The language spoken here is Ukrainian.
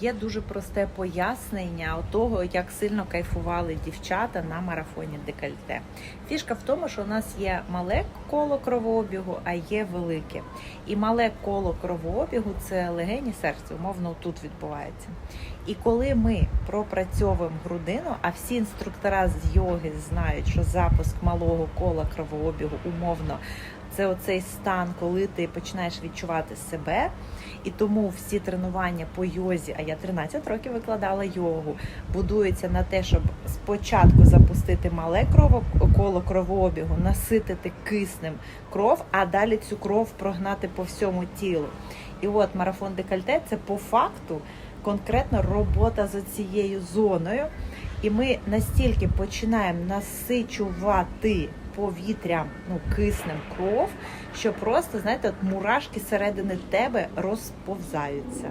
Є дуже просте пояснення того, як сильно кайфували дівчата на марафоні декольте. Фішка в тому, що у нас є мале коло кровообігу, а є велике. І мале коло кровообігу це легені серце, умовно тут відбувається. І коли ми пропрацьовуємо грудину, а всі інструктора з йоги знають, що запуск малого кола кровообігу умовно це оцей стан, коли ти починаєш відчувати себе. І тому всі тренування по йозі, а я 13 років викладала йогу, будуються на те, щоб спочатку запустити мале крово, коло кровообігу, наситити киснем кров, а далі цю кров прогнати по всьому тілу. І от марафон декольте це по факту конкретно робота з цією зоною. І ми настільки починаємо насичувати повітрям, ну, киснем кров, що просто, знаєте, от мурашки середини тебе розповзаються.